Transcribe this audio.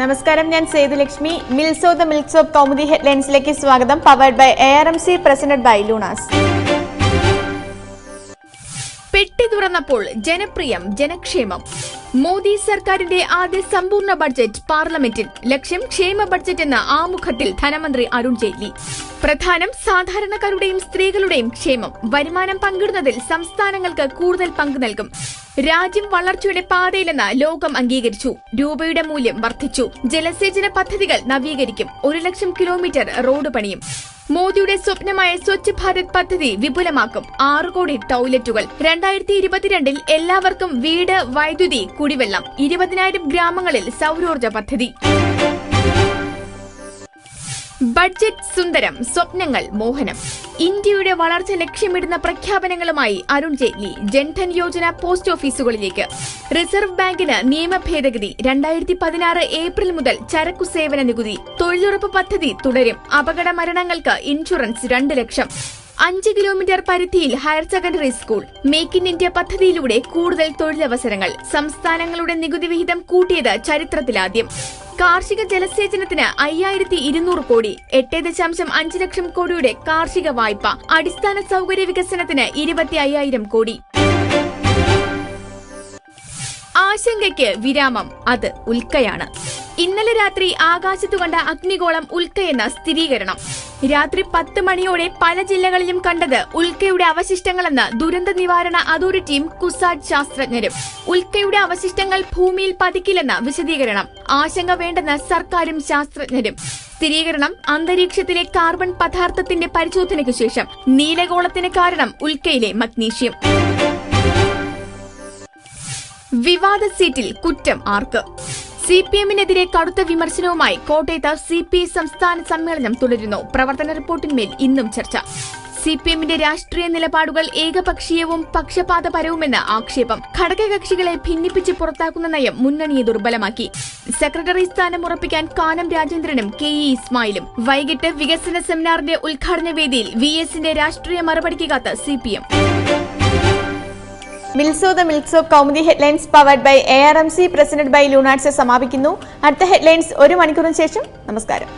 നമസ്കാരം ഞാൻ സേതുലക്ഷ്മി. മിൽസോ ദ മിൽക്സ് ഓഫ് കൗമുദി ഹെഡ്ലൈൻസിലേക്ക് സ്വാഗതം. Powered by A R M C president by Lunars പെട്ടി തുറന്നപ്പോൾ ജനപ്രിയം ജനക്ഷേമം. മോദി സർക്കാരിന്റെ ആദ്യ സമ്പൂർണ ബഡ്ജറ്റ് പാർലമെന്റിൽ ലക്ഷ്യം ക്ഷേമ ബഡ്ജറ്റ് എന്ന ആമുഖത്തിൽ ധനമന്ത്രി അരുൺ ജെയ്റ്റ്ലി. പ്രധാനം സാധാരണക്കാരുടെയും സ്ത്രീകളുടെയും ക്ഷേമം വരുമാനം പങ്കിടുന്നതിൽ സംസ്ഥാനങ്ങൾക്ക് കൂടുതൽ പങ്ക് നൽകും. രാജ്യം വളർച്ചയുടെ പാതയിലെന്ന് ലോകം അംഗീകരിച്ചു രൂപയുടെ മൂല്യം വർദ്ധിച്ചു. ജലസേചന പദ്ധതികൾ നവീകരിക്കും ഒരു ലക്ഷം കിലോമീറ്റർ റോഡ് പണിയും. മോദിയുടെ സ്വപ്നമായ സ്വച്ഛ് ഭാരത് പദ്ധതി വിപുലമാക്കും. ആറ് കോടി ടോയ്ലറ്റുകൾ രണ്ടായിരത്തി ഇരുപത്തിരണ്ടിൽ എല്ലാവർക്കും വീട് വൈദ്യുതി കുടിവെള്ളം ഇരുപതിനായിരം ഗ്രാമങ്ങളിൽ സൗരോർജ പദ്ധതി. ബഡ്ജറ്റ് സുന്ദരം സ്വപ്നങ്ങൾ മോഹനം. ഇന്ത്യയുടെ വളർച്ച ലക്ഷ്യമിടുന്ന പ്രഖ്യാപനങ്ങളുമായി അരുൺ ജെയ്റ്റ്ലി ജൻധൻ യോജന പോസ്റ്റ് ഓഫീസുകളിലേക്ക്. റിസർവ് ബാങ്കിന് നിയമ ഭേദഗതി രണ്ടായിരത്തി പതിനാറ് ഏപ്രിൽ മുതൽ ചരക്കു സേവന നികുതി തൊഴിലുറപ്പ് പദ്ധതി തുടരും. അപകട മരണങ്ങൾക്ക് ഇൻഷുറൻസ് രണ്ട് ലക്ഷം. അഞ്ച് കിലോമീറ്റർ പരിധിയിൽ higher secondary school make in India പദ്ധതിയിലൂടെ കൂടുതൽ തൊഴിലവസരങ്ങൾ സംസ്ഥാനങ്ങളുടെ നികുതി വിഹിതം കൂട്ടിയത് ചരിത്രത്തിലാദ്യം. കാർഷിക ജലസേചനത്തിന് അയ്യായിരത്തി ഇരുന്നൂറ് കോടി എട്ട് ദശാംശം അഞ്ച് ലക്ഷം കോടിയുടെ കാർഷിക വായ്പ അടിസ്ഥാന സൗകര്യ വികസനത്തിന് ഇരുപത്തി അയ്യായിരം കോടി. ആശങ്കയ്ക്ക് വിരാമം അത് ഉൽക്കയാണ്. ഇന്നലെ രാത്രി ആകാശത്തു കണ്ട അഗ്നിഗോളം ഉൽക്കയെന്ന സ്ഥിരീകരണം. രാത്രി പത്ത് മണിയോടെ പല ജില്ലകളിലും കണ്ടത് ഉൽക്കയുടെ അവശിഷ്ടങ്ങളെന്ന് ദുരന്ത നിവാരണ അതോറിറ്റിയും കുസാറ്റ് ശാസ്ത്രജ്ഞരും. ഉൽക്കയുടെ അവശിഷ്ടങ്ങൾ ഭൂമിയിൽ പതിക്കില്ലെന്ന് വിശദീകരണം ആശങ്ക വേണ്ടെന്ന് സർക്കാരും ശാസ്ത്രജ്ഞരും. സ്ഥിരീകരണം അന്തരീക്ഷത്തിലെ കാർബൺ പദാർത്ഥത്തിന്റെ പരിശോധനയ്ക്കു ശേഷം നീലഗോളത്തിന് കാരണം ഉൽക്കയിലെ മഗ്നീഷ്യം. വിവാദ സീറ്റിൽ കുറ്റം ആർക്ക്? സി പി എമ്മിനെതിരെ കടുത്ത വിമർശനവുമായി കോട്ടയത്ത് സി പി ഐ സംസ്ഥാന സമ്മേളനം തുടരുന്നു. പ്രവർത്തന റിപ്പോർട്ടിന്മേൽ ഇന്നും ചർച്ച. സി പി എമ്മിന്റെ രാഷ്ട്രീയ നിലപാടുകൾ ഏകപക്ഷീയവും പക്ഷപാതപരവുമെന്ന് ആക്ഷേപം ഘടകകക്ഷികളെ ഭിന്നിപ്പിച്ച് പുറത്താക്കുന്ന നയം മുന്നണിയെ ദുർബലമാക്കി. സെക്രട്ടറി സ്ഥാനം ഉറപ്പിക്കാൻ കാനം രാജേന്ദ്രനും കെ ഇ ഇസ്മായിലും. വൈകിട്ട് വികസന സെമിനാറിന്റെ ഉദ്ഘാടന വേദിയിൽ വി എസിന്റെ രാഷ്ട്രീയ മറുപടിക്ക് കാത്ത് സി പി എം മിൽസോ the മിൽസോ Kaumudi headlines powered by A R M C president by Lunars സമാപിക്കുന്നു. അടുത്ത ഹെഡ്ലൈൻസ് ഒരു മണിക്കൂറിന് ശേഷം. നമസ്കാരം.